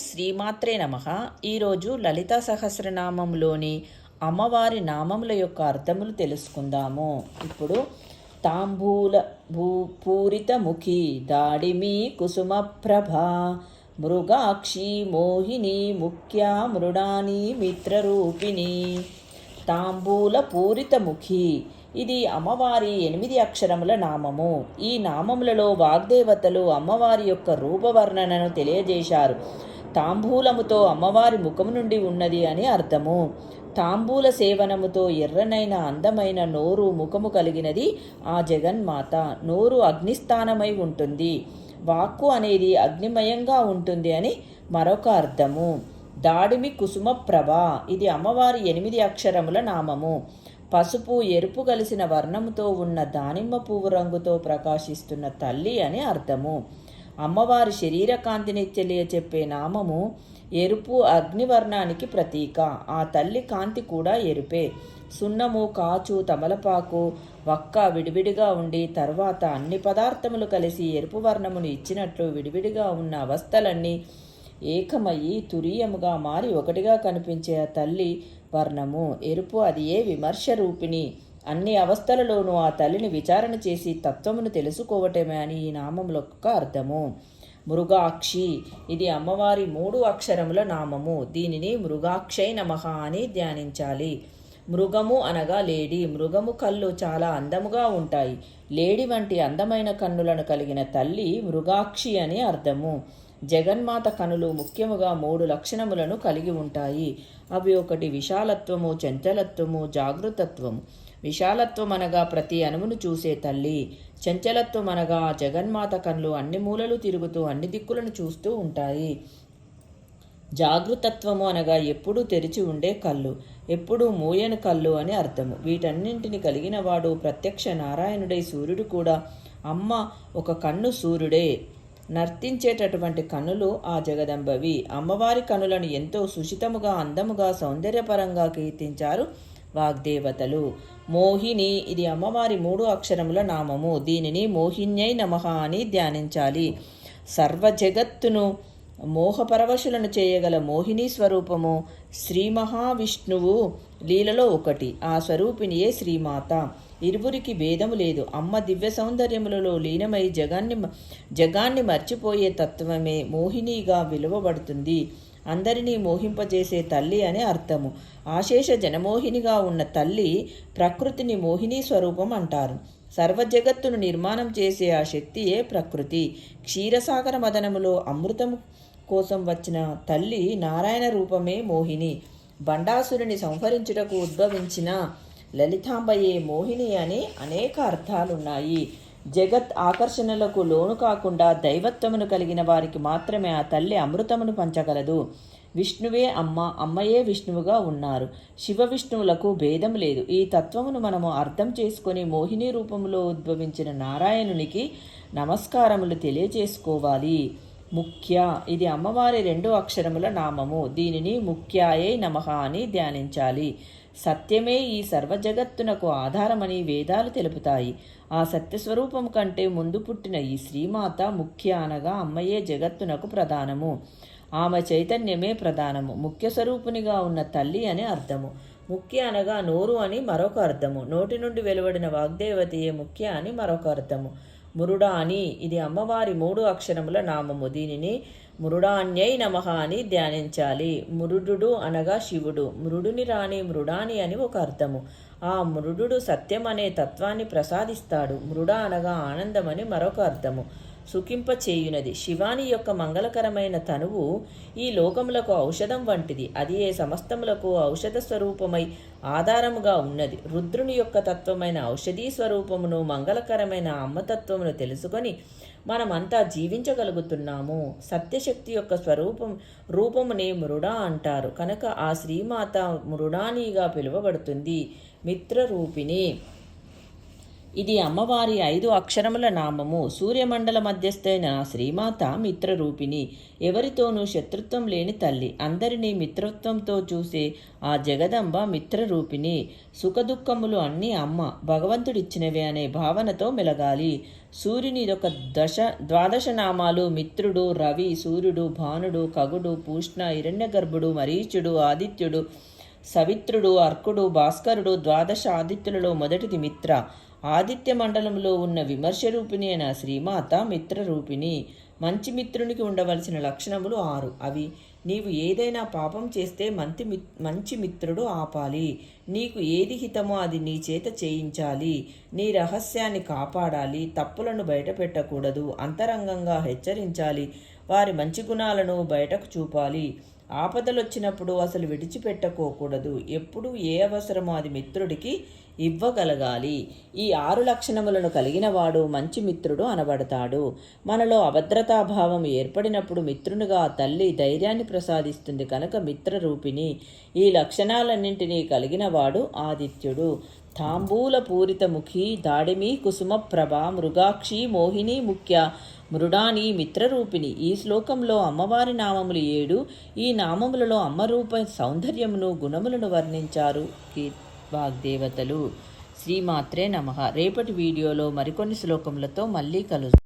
శ్రీమాత్రే నమ. ఈరోజు లలితా సహస్రనామంలోని అమ్మవారి నామముల యొక్క అర్థములు తెలుసుకుందాము. ఇప్పుడు తాంబూల భూ పూరిత ముఖి దాడిమి కుసుమ ప్రభ మృగాక్షి మోహిని ముఖ్య మృడాని మిత్రరూపిణి. తాంబూల పూరితముఖి ఇది అమ్మవారి ఎనిమిది అక్షరముల నామము. ఈ నామములలో వాగ్దేవతలు అమ్మవారి యొక్క రూపవర్ణనను తెలియజేశారు. తాంబూలముతో అమ్మవారి ముఖం నుండి ఉన్నది అని అర్థము. తాంబూల సేవనముతో ఎర్రనైన అందమైన నోరు ముఖము కలిగినది ఆ జగన్మాత. నోరు అగ్నిస్థానమై ఉంటుంది. వాక్కు అనేది అగ్నిమయంగా ఉంటుంది అని మరొక అర్థము. దాడిమి కుసుమ ప్రభ. ఇది అమ్మవారి ఎనిమిది అక్షరముల నామము. పసుపు ఎరుపు కలిసిన వర్ణముతో ఉన్న దానిమ్మ పువ్వు రంగుతో ప్రకాశిస్తున్న తల్లి అని అర్థము. అమ్మవారి శరీర కాంతిని తెలియచెప్పే నామము ఎరుపు అగ్నివర్ణానికి ప్రతీక. ఆ తల్లి కాంతి కూడా ఎరుపే. సున్నము కాచు తమలపాకు వక్క విడివిడిగా ఉండి తర్వాత అన్ని పదార్థములు కలిసి ఎరుపు వర్ణమును ఇచ్చినట్లు విడివిడిగా ఉన్న అవస్థలన్నీ ఏకమయ్యి తురీయముగా మారి ఒకటిగా కనిపించే ఆ తల్లి వర్ణము. ఎరుపు అది ఏ విమర్శ రూపిణి? అన్ని అవస్థలలోనూ ఆ తల్లిని విచారణ చేసి తత్వమును తెలుసుకోవటమే అని ఈ నామముల యొక్క అర్థము. మృగాక్షి ఇది అమ్మవారి మూడు అక్షరముల నామము. దీనిని మృగాక్షై నమః అని ధ్యానించాలి. మృగము అనగా లేడి. మృగము కళ్ళు చాలా అందముగా ఉంటాయి. లేడి వంటి అందమైన కన్నులను కలిగిన తల్లి మృగాక్షి అని అర్థము. జగన్మాత కనులు ముఖ్యముగా మూడు లక్షణములను కలిగి ఉంటాయి. అవి ఒకటి విశాలత్వము చంచలత్వము జాగృతత్వము. విశాలత్వం అనగా ప్రతి అణువును చూసే తల్లి చంచలత్వం అనగా జగన్మాత కన్లు అన్ని మూలలు తిరుగుతూ అన్ని దిక్కులను చూస్తూ ఉంటాయి. జాగృతత్వము అనగా ఎప్పుడూ తెరిచి ఉండే కళ్ళు ఎప్పుడూ మూయని కళ్ళు అని అర్థము. వీటన్నింటిని కలిగిన వాడు ప్రత్యక్ష నారాయణుడై సూర్యుడు కూడా అమ్మ ఒక కన్ను సూర్యుడే. నర్తించేటటువంటి కనులు ఆ జగదంబవి. అమ్మవారి కనులను ఎంతో సుషితముగా అందముగా సౌందర్యపరంగా కీర్తించారు. వాగ్దేవతలు. మోహిని ఇది అమ్మవారి మూడు అక్షరముల నామము. దీనిని మోహిన్యై నమః అని ధ్యానించాలి. సర్వ జగత్తును మోహపరవశులను చేయగల మోహిని స్వరూపము శ్రీ మహావిష్ణువు లీలలో ఒకటి. ఆ స్వరూపిణియే శ్రీమాత. ఇరువురికి భేదము లేదు. అమ్మ దివ్య సౌందర్యములలో లీనమై జగాన్ని జగాన్ని మర్చిపోయే తత్వమే మోహినిగా విలువబడుతుంది. అందరినీ మోహింపజేసే తల్లి అని అర్థము. ఆశేష జనమోహినిగా ఉన్న తల్లి ప్రకృతిని మోహిని స్వరూపం అంటారు. సర్వ జగత్తును నిర్మాణం చేసే ఆ శక్తియే ప్రకృతి. క్షీరసాగర మదనములో అమృతం కోసం వచ్చిన తల్లి నారాయణ రూపమే మోహిని. బండాసురుని సంహరించుటకు ఉద్భవించిన లలితాంబయే మోహిని అని అనేక అర్థాలున్నాయి. జగత్ ఆకర్షణలకు లోను కాకుండా దైవత్వమును కలిగిన వారికి మాత్రమే ఆ తల్లి అమృతమును పంచగలదు. విష్ణువే అమ్మ అమ్మయే విష్ణువుగా ఉన్నారు. శివ విష్ణువులకు భేదం లేదు. ఈ తత్వమును మనము అర్థం చేసుకొని మోహిని రూపంలో ఉద్భవించిన నారాయణునికి నమస్కారములు తెలియజేసుకోవాలి. ముఖ్య ఇది అమ్మవారి రెండు అక్షరముల నామము. దీనిని ముఖ్యాయై నమః అని ధ్యానించాలి. సత్యమే ఈ సర్వజగత్తునకు ఆధారమని వేదాలు తెలుపుతాయి. ఆ సత్యస్వరూపం కంటే ముందు పుట్టిన ఈ శ్రీమాత ముఖ్య అనగా అమ్మయే జగత్తునకు ప్రధానము. ఆమె చైతన్యమే ప్రధానము. ముఖ్య స్వరూపునిగా ఉన్న తల్లి అని అర్థము. ముఖ్య అనగా నోరు అని మరొక అర్థము. నోటి నుండి వెలువడిన వాగ్దేవతయే ముఖ్య అని మరొక అర్థము. మురుడాని ఇది అమ్మవారి మూడు అక్షరముల నామము. దీనిని మురుడాన్యై నమః అని ధ్యానించాలి. మురుడు అనగా శివుడు. మృడుని రాణి మృడాని అని ఒక అర్థము. ఆ మృడు సత్యం అనే తత్వాన్ని ప్రసాదిస్తాడు. మృడ అనగా ఆనందమని మరొక అర్థము. సుఖింప చేయునది శివాని యొక్క మంగళకరమైన తనువు ఈ లోకములకు ఔషధం వంటిది. అది ఏ సమస్తములకు ఔషధ స్వరూపమై ఆధారముగా ఉన్నది. రుద్రుని యొక్క తత్వమైన ఔషధీ స్వరూపమును మంగళకరమైన అమ్మతత్వమును తెలుసుకొని మనమంతా జీవించగలుగుతున్నాము. సత్యశక్తి యొక్క స్వరూపం రూపమునే మృడ అంటారు. కనుక ఆ శ్రీమాత మృడానిగా పిలువబడుతుంది మిత్రరూపిణి. ఇది అమ్మవారి ఐదు అక్షరముల నామము. సూర్యమండల మధ్యస్థైన శ్రీమాత మిత్రరూపిణి. ఎవరితోనూ శత్రుత్వం లేని తల్లి. అందరినీ మిత్రత్వంతో చూసే ఆ జగదంబ మిత్రరూపిణి. సుఖదుఖములు అన్నీ అమ్మ. భగవంతుడిచ్చినవే అనే భావనతో మెలగాలి. సూర్యుని ఒక దశ ద్వాదశ నామాలు మిత్రుడు రవి సూర్యుడు భానుడు కగుడు పూష్ణ హిరణ్యగర్భుడు మరీచుడు ఆదిత్యుడు సవిత్రుడు అర్కుడు భాస్కరుడు ద్వాదశ ఆదిత్యులలో మొదటిది మిత్ర. ఆదిత్య మండలంలో ఉన్న విమర్శ రూపిణి అయిన శ్రీమాత మిత్రరూపిణి మంచి మిత్రునికి ఉండవలసిన లక్షణములు ఆరు. అవి నీవు ఏదైనా పాపం చేస్తే మంచి మంచి మిత్రుడు ఆపాలి. నీకు ఏది హితమో అది నీ చేత చేయించాలి. నీ రహస్యాన్ని కాపాడాలి. తప్పులను బయటపెట్టకూడదు. అంతరంగంగా హెచ్చరించాలి. వారి మంచి గుణాలను బయటకు చూపాలి. ఆపదలొచ్చినప్పుడు అసలు విడిచిపెట్టకోకూడదు. ఎప్పుడు ఏ అవసరమో అది మిత్రుడికి ఇవ్వగలగాలి. ఈ ఆరు లక్షణములను కలిగిన వాడు మంచి మిత్రుడు అనబడతాడు. మనలో అభద్రతాభావం ఏర్పడినప్పుడు మిత్రునిగా తల్లి ధైర్యాన్ని ప్రసాదిస్తుంది కనుక మిత్రరూపిణి. ఈ లక్షణాలన్నింటినీ కలిగిన వాడు ఆదిత్యుడు. తాంబూల పూరితముఖి దాడిమి కుసుమ ప్రభ మృగాక్షి మోహిని ముఖ్య మృడాని మిత్రరూపిణి. ఈ శ్లోకంలో అమ్మవారి నామములు ఏడు. ఈ నామములలో అమ్మరూప సౌందర్యమును గుణములను వర్ణించారు వాగ్దేవతలు శ్రీమాత్రే నమ. రేపటి వీడియోలో మరికొన్ని శ్లోకములతో మళ్ళీ కలుసు